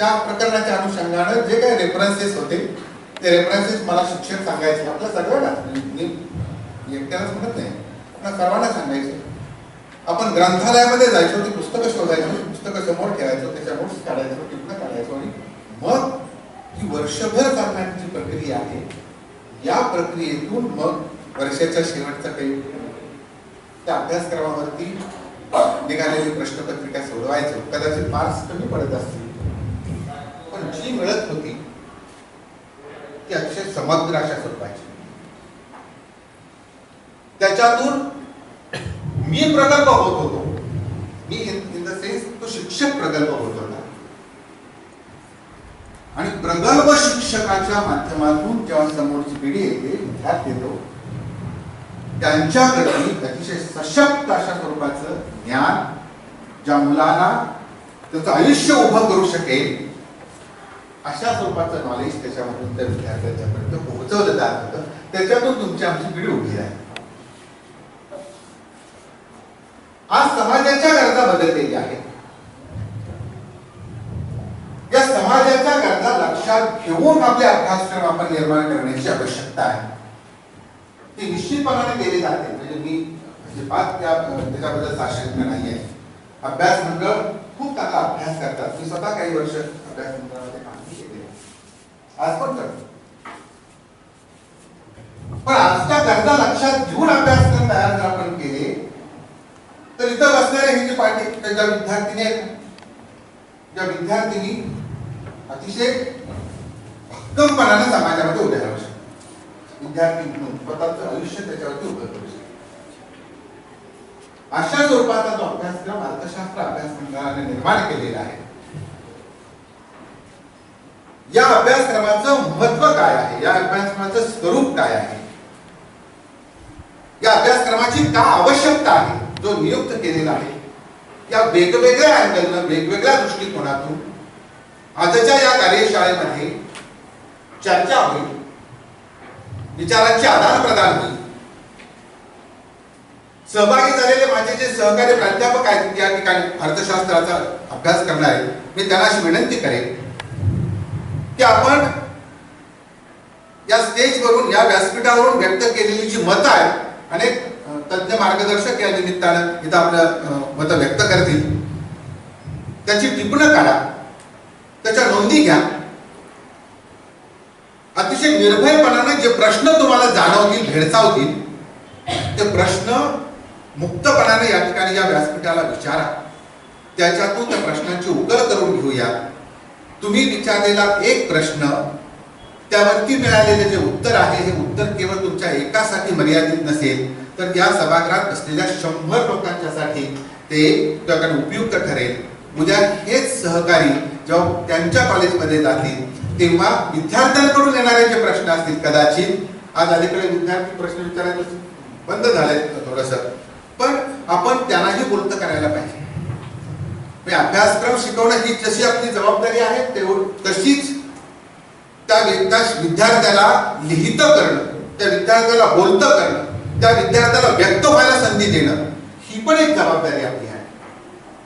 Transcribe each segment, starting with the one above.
त्या प्रकरणाच्या अनुषंगानं जे काही रेफरन्सेस होते ते रेफरन्सेस मला शिक्षक सांगायचे. आपल्या सगळ्यांना मी एकट्यालाच म्हणत नाही. आपल्या सर्वांना सांगायचे. आपण ग्रंथालयामध्ये जायचो ती पुस्तकं शोधायचो पुस्तकं समोर ठेवायचो त्याच्या नोट्स काढायचो टिपणं काढायचो आणि मग ही वर्षभर चालणारी प्रक्रिया आहे. या प्रक्रियेतून मग वर्षाच्या शेवटचा काही त्या अभ्यासक्रमावरती निघालेली प्रश्नपत्रिका सोडवायचो. कदाचित मार्क्स कमी पडत असतील. मिळत होती ती अतिशय समग्र अशा स्वरूपाची. त्याच्यातून मी प्रगल्भ होत होतो. मी इन द सेन्स तो शिक्षक प्रगल्भ होत होता. आणि प्रगल्भ शिक्षकाच्या माध्यमातून जेव्हा समोरची पिढी येते विद्यार्थी येतो त्यांच्याकडे अतिशय सशक्त अशा स्वरूपाचं ज्ञान ज्या मुलाला त्याचं आयुष्य उभं करू शकेल अशा स्वरूपाचं नॉलेज त्याच्यामधून त्या विद्यार्थ्यांच्यापर्यंत पोहोचवलं जात होतं. त्याच्यातून तुमची आमची पिढी उभी आहे. आज समाजाच्या गरजा बदललेल्या आहेत. या समाजाच्या गरजा लक्षात घेऊन आपले अभ्यासक्रम आपण निर्माण करण्याची आवश्यकता आहे. ती निश्चितपणाने केली जाते. म्हणजे मी अजिबात त्या त्याच्याबद्दल साशंक नाही आहे अभ्यास मंडळ खूप चांगला अभ्यास करतात. मी स्वतः काही वर्ष अभ्यास मंडळामध्ये काम आज पण करतो? पण आजच्या गरजा लक्षात घेऊन अभ्यासक्रम तयार जर आपण केले तर इथं बसणाऱ्या हे जे पाठी त्या ज्या विद्यार्थिनी आहेत ज्या विद्यार्थिनी अतिशय भक्कमपणाने समाजामध्ये उभ्या राहू शकतात. विद्यार्थी म्हणून स्वतःचं आयुष्य त्याच्यावरती उभं करू शकतात. अशा स्वरूपाचा जो अभ्यासक्रम अर्थशास्त्र अभ्यास मंडळाने निर्माण केलेला आहे या अभ्यासक्रमाचं महत्त्व काय आहे? या अभ्यासक्रमाचं स्वरूप काय आहे? या अभ्यासक्रमाची का आवश्यकता आहे? जो नियुक्त केलेला आहे या वेगवेगळ्या अँगलनं वेगवेगळ्या दृष्टिकोनातून आजच्या या कार्यशाळेमध्ये चर्चा होईल. विचारांचे आदान प्रदान होईल. सहभागी झालेले माझे जे सहकारी प्राध्यापक आहेत या ठिकाणी अर्थशास्त्राचा अभ्यास करणारे मी त्यांना अशी विनंती करेन की आपण या स्टेजवरून या व्यासपीठावरून व्यक्त केलेली जी मतं आहेत अनेक तज्ञ मार्गदर्शक या निमित्तानं इथं आपलं मतं व्यक्त करतील. त्याची टिपणं काढा. त्याच्या नोंदी घ्या. अतिशय निर्भयपणाने जे प्रश्न तुम्हाला जाणवतील भेडसावतील ते प्रश्न मुक्तपणाने या ठिकाणी या व्यासपीठाला विचारा. त्याच्यातून त्या प्रश्नांची उकल करून घेऊया. तुम्ही विचारलेला एक प्रश्न त्यावरती मिळालेले जे उत्तर आहे हे उत्तर केवळ तुमच्या एकासाठी मर्यादित नसेल तर या सभागृहात असलेल्या शंभर लोकांच्यासाठी ते त्याकडे उपयुक्त ठरेल. उद्या हेच सहकारी जेव्हा त्यांच्या कॉलेजमध्ये जातील तेव्हा विद्यार्थ्यांकडून येणारे जे प्रश्न असतील कदाचित आज अलीकडे विद्यार्थी प्रश्न विचारायचं बंद झालंय थोडस. पण आपण त्यांनाही बोलत करायला पाहिजे. म्हणजे अभ्यासक्रम शिकवणं ही जशी आपली जबाबदारी आहे तेवढ तशीच त्या विद्यार्थ्याला लिहित करणं त्या विद्यार्थ्याला बोलतं करणं त्या विद्यार्थ्याला व्यक्त व्हायला संधी देणं ही पण एक जबाबदारी आपली आहे.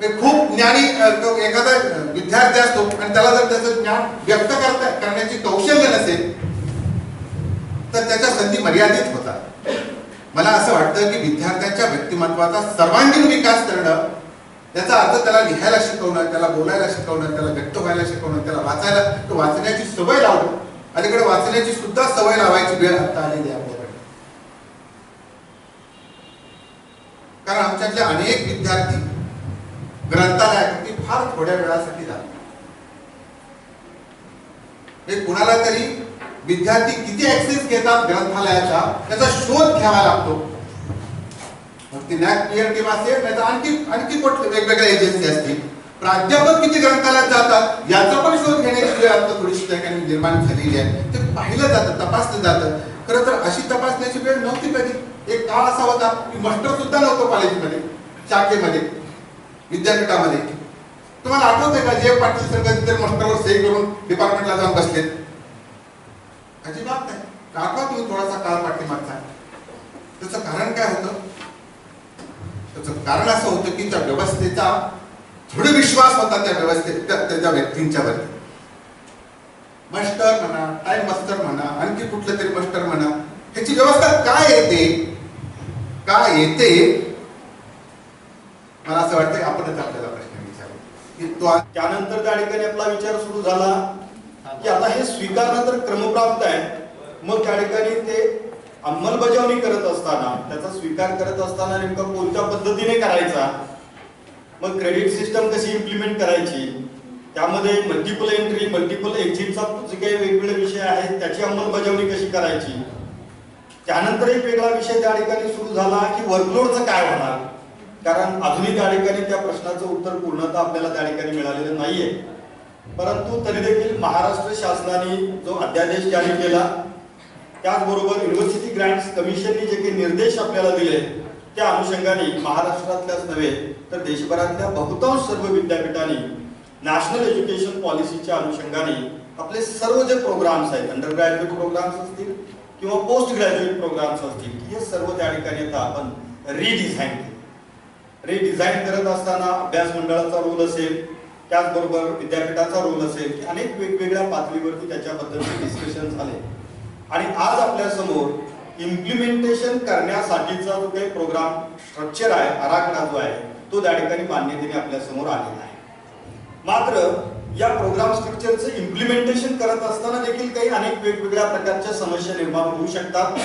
म्हणजे खूप ज्ञानी तो एखादा विद्यार्थी असतो आणि त्याला जर त्याचं ज्ञान व्यक्त करता करण्याची कौशल्य नसेल तर त्याच्या संधी मर्यादित होतात. मला असं वाटतं की विद्यार्थ्यांच्या व्यक्तिमत्वाचा सर्वांगीण विकास करणं याचा अर्थ त्याला लिहायला शिकवणं त्याला बोलायला शिकवणं त्याला व्यक्त व्हायला शिकवणं त्याला वाचायला तो वाचण्याची सवय लावणं अलीकडे वाचण्याची सुद्धा सवय लावायची वेळ आता आलेली आहे आपल्याकडे कारण आमच्यातले अनेक विद्यार्थी ग्रंथालयासाठी फार थोड्या वेळासाठी जातात. हे कुणाला तरी विद्यार्थी किती ऍक्सेस घेतात ग्रंथालयाचा त्याचा शोध घ्यावा लागतो. मग ती नॅक टीम असेल नाही तर आणखी आणखी कुठले वेगवेगळ्या एजन्सी असतील? प्राध्यापक किती ग्रंथालयात जातात याचा पण शोध घेण्याची आता थोडीशी त्या ठिकाणी निर्माण झालेली आहे. ते पाहिलं जातं तपासलं जातं. खरं तर अशी तपासण्याची वेळ नव्हती कधी. एक काळ असा होता की मास्टर सुद्धा नव्हतो कॉलेजमध्ये शाखेमध्ये विद्यापीठामध्ये. तुम्हाला आठवतंय का जे पाटील सर कधीतरी मास्टरवर सही करून डिपार्टमेंटला जाऊन बसलेत? अजिबात नाही. दाखवा तुम्ही थोडासा काळ पाठीमागचा. त्याचं कारण काय होतं? कारण असं होतं की त्या व्यवस्थेचा दृढ विश्वास होता त्या व्यवस्थेत त्या व्यक्तींच्या वरती. मास्टर म्हणा टाइम मास्टर म्हणा आणखी कुठलं तरी मास्टर म्हणा ह्याची व्यवस्था काय येते? काय येते? मला असं वाटतं आपणच आपल्याला प्रश्न विचारू. की त्यानंतर त्या ठिकाणी आपला विचार सुरू झाला. की आता हे स्वीकारणं तर क्रमप्राप्त आहे. मग त्या ठिकाणी ते अंमलबजावणी करत असताना त्याचा स्वीकार करत असताना नेमका कोणत्या पद्धतीने करायचा? मग क्रेडिट सिस्टम कशी इम्प्लिमेंट करायची? त्यामध्ये मल्टिपल एंट्री मल्टिपल एक्झिटचा जे काही वेगवेगळे विषय आहेत त्याची अंमलबजावणी कशी करायची? त्यानंतर एक वेगळा विषय त्या ठिकाणी सुरू झाला की वर्कलोडचं काय होणार? कारण अजूनही त्या ठिकाणी त्या प्रश्नाचं उत्तर पूर्णतः आपल्याला त्या ठिकाणी मिळालेलं नाहीये. परंतु तरी देखील महाराष्ट्र शासनाने जो अध्यादेश जारी केला त्याचबरोबर युनिव्हर्सिटी ग्रँट्स कमिशनने जे काही निर्देश आपल्याला दिले त्या अनुषंगाने महाराष्ट्रातल्याच नव्हे तर देशभरातल्या बहुतांश सर्व विद्यापीठांनी नॅशनल एज्युकेशन पॉलिसीच्या अनुषंगाने आपले सर्व जे प्रोग्राम्स आहेत अंडर ग्रॅज्युएट प्रोग्राम्स असतील किंवा पोस्ट ग्रॅज्युएट प्रोग्राम्स असतील हे सर्व त्या ठिकाणी आता आपण रिडिझाईन केले. रिडिझाईन करत असताना अभ्यास मंडळाचा रोल असेल त्याचबरोबर विद्यापीठाचा रोल असेल अनेक वेगवेगळ्या पातळीवरती त्याच्याबद्दलचे डिस्कशन झाले. आणि आज आपल्यासमोर इम्प्लिमेंटेशन करण्यासाठीचा जो काही प्रोग्राम स्ट्रक्चर आहे आराखडा जो आहे तो त्या ठिकाणी मान्यतेने आपल्यासमोर आलेला आहे. मात्र या प्रोग्राम स्ट्रक्चरचं इम्प्लिमेंटेशन करत असताना देखील काही अनेक वेगवेगळ्या प्रकारच्या समस्या निर्माण होऊ शकतात.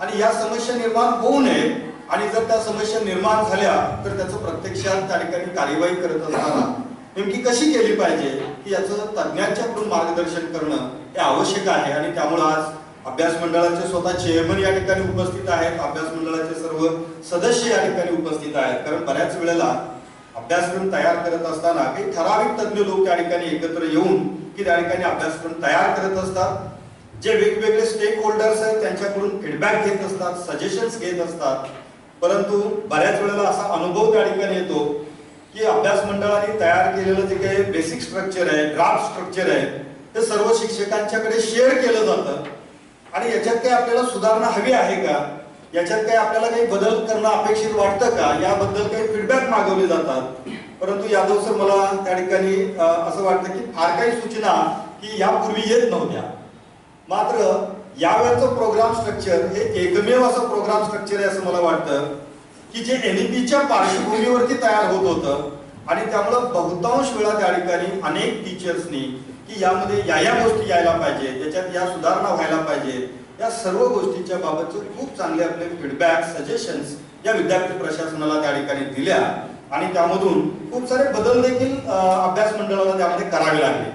आणि या समस्या निर्माण होऊ नये आणि जर त्या समस्या निर्माण झाल्या तर त्याचं प्रत्यक्षात त्या ठिकाणी कार्यवाही करत असताना नेमकी कशी केली पाहिजे की याचं तज्ज्ञांच्याकडून मार्गदर्शन करणं हे आवश्यक आहे. आणि त्यामुळे आज अभ्यास मंडळाचे स्वतः चेअरमन या ठिकाणी उपस्थित आहेत. अभ्यास मंडळाचे सर्व सदस्य या ठिकाणी उपस्थित आहेत. कारण बऱ्याच वेळेला अभ्यासक्रम तयार करत असताना काही ठराविक तज्ञ लोक त्या ठिकाणी एकत्र येऊन की त्या ठिकाणी अभ्यासक्रम तयार करत असतात. जे वेगवेगळे स्टेक होल्डर्स आहेत त्यांच्याकडून फीडबॅक घेत असतात सजेशन्स घेत असतात. परंतु बऱ्याच वेळेला असा अनुभव त्या ठिकाणी येतो की अभ्यास मंडळाने तयार केलेलं जे काही बेसिक स्ट्रक्चर आहे ड्राफ्ट स्ट्रक्चर आहे ते सर्व शिक्षकांच्याकडे शेअर केलं जातं. आणि याच्यात काही आपल्याला सुधारणा हवी आहे का? याच्यात काही आपल्याला काही बदल करणं अपेक्षित वाटतं का? याबद्दल काही फीडबॅक मागवले जातात. परंतु यादव सर मला त्या ठिकाणी असं वाटतं की फार काही सूचना की यापूर्वी येत नव्हत्या. मात्र यावेळचं प्रोग्राम स्ट्रक्चर हे एकमेव असं प्रोग्राम स्ट्रक्चर आहे असं मला वाटतं. की जे एनईपीच्या पार्श्वभूमीवरती तयार होत होतं आणि त्यामुळं बहुतांश वेळा त्या ठिकाणी अनेक टीचर्सनी की यामध्ये या या गोष्टी यायला पाहिजे त्याच्यात या सुधारणा व्हायला पाहिजे या सर्व गोष्टींच्या बाबतचे खूप चांगले आपले फीडबॅक सजेशन्स या विद्यार्थी प्रशासनाला त्या ठिकाणी दिल्या आणि त्यामधून खूप सारे बदल देखील अभ्यास मंडळाला त्यामध्ये करावे लागले.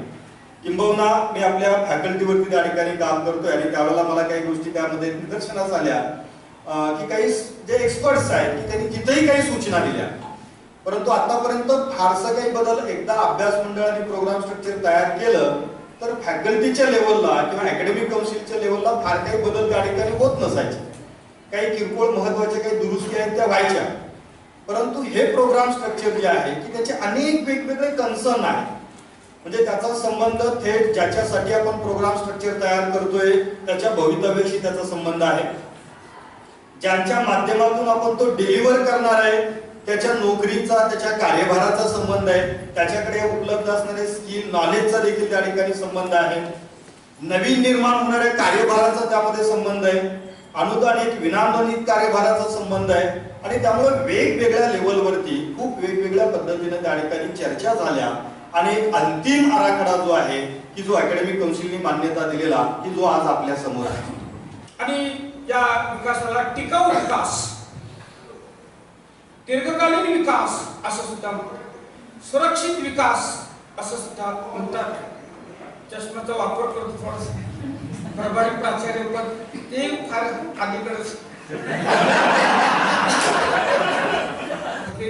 किंबहुना मी आपल्या फॅकल्टीवरती त्या ठिकाणी काम करतोय आणि त्यावेळेला मला काही गोष्टी त्यामध्ये निदर्शनास आल्या. की काही जे एक्सपर्ट्स आहेत की त्यांनी तिथेही काही सूचना दिल्या. परंतु आतापर्यंत फारसं काही बदल एकदा अभ्यास मंडळाने प्रोग्राम स्ट्रक्चर तयार केलं तर फॅकल्टीच्या लेवलला किंवा अकॅडमिक काउन्सिलच्या लेवलला फार काही बदल त्या ठिकाणी होत नसायचे. काही किरकोळ महत्त्वाच्या काही दुरुस्ती आहेत त्या व्हायच्या. परंतु हे प्रोग्राम स्ट्रक्चर जे आहे की त्याचे अनेक वेगवेगळे कन्सर्न आहेत. म्हणजे त्याचा संबंध थेट ज्याच्यासाठी आपण प्रोग्राम स्ट्रक्चर तयार करतोय त्याच्या भवितव्याशी त्याचा संबंध आहे. ज्यांच्या माध्यमातून आपण तो डिलिव्हर करणार आहे त्याच्या नोकरीचा त्याच्या कार्यभाराचा संबंध आहे त्याच्याकडे उपलब्ध असणारे स्किल नॉलेजचा देखील त्या ठिकाणी संबंध आहे. नवीन निर्माण होणाऱ्या कार्यभाराचा त्यामध्ये संबंध आहे. अनुदानित विनानुदानित कार्यभाराचा संबंध आहे. आणि त्यामुळे वेगवेगळ्या लेवलवरती खूप वेगवेगळ्या पद्धतीने त्या ठिकाणी चर्चा झाल्या. आणि अंतिम आराखडा जो आहे की जो अकॅडमिक काउन्सिलने मान्यता दिलेला की जो आज आपल्यासमोर आहे. विकासाला टिकाऊ विकास. दीर्घकालीन विकास असं सुद्धा म्हणतात. सुरक्षित विकास असं सुद्धा म्हणतात. चष्म्याचा वापर करतो थोडस. प्रभारी प्राचार्य पद ते फार अलीकडच.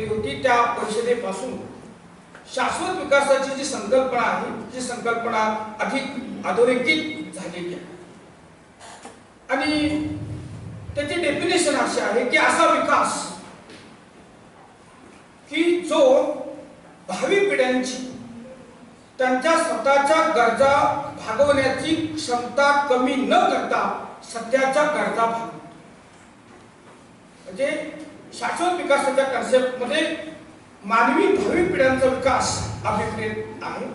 होती त्या परिषदेपासून शाश्वत विकासाची जी संकल्पना आहे ती संकल्पना अधिक अधोरेखित झालेली आहे. आणि त्याची डेफिनेशन अशी आहे की असा विकास की जो भावी पिढ्यांची त्यांच्या स्वतःच्या गरजा भागवण्याची क्षमता कमी न करता सध्याच्या गरजा भागवतो म्हणजे शाश्वत विकासाच्या कन्सेप्टमध्ये मानवी भावी पिढ्यांचा विकास अभिप्रेत आहे.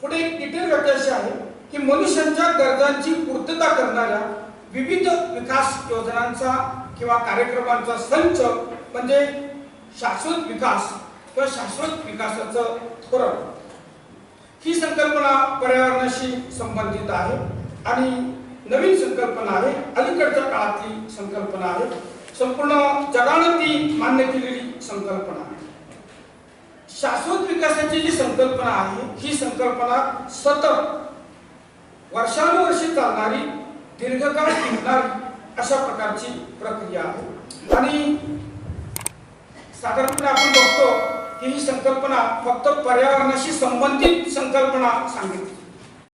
पुढे एक डिटेल अशी आहे. की मनुष्यांच्या गरजांची पूर्तता करणाऱ्या विविध विकास योजनांचा किंवा कार्यक्रमांचा संच म्हणजे शाश्वत विकास किंवा शाश्वत विकासाचं धोरण. ही संकल्पना पर्यावरणाशी संबंधित आहे आणि नवीन संकल्पना आहे. अलीकडच्या काळातली संकल्पना आहे. संपूर्ण जगानं ती मान्य केलेली संकल्पना आहे. शाश्वत विकासाची जी संकल्पना आहे ही संकल्पना सतत वर्षानुवर्षी चालणारी दीर्घकाळ टिकणारी अशा प्रकारची प्रक्रिया आहे. आणि साधारणपणे आपण बघतो की ही संकल्पना फक्त पर्यावरणाशी संबंधित संकल्पना सांगितली.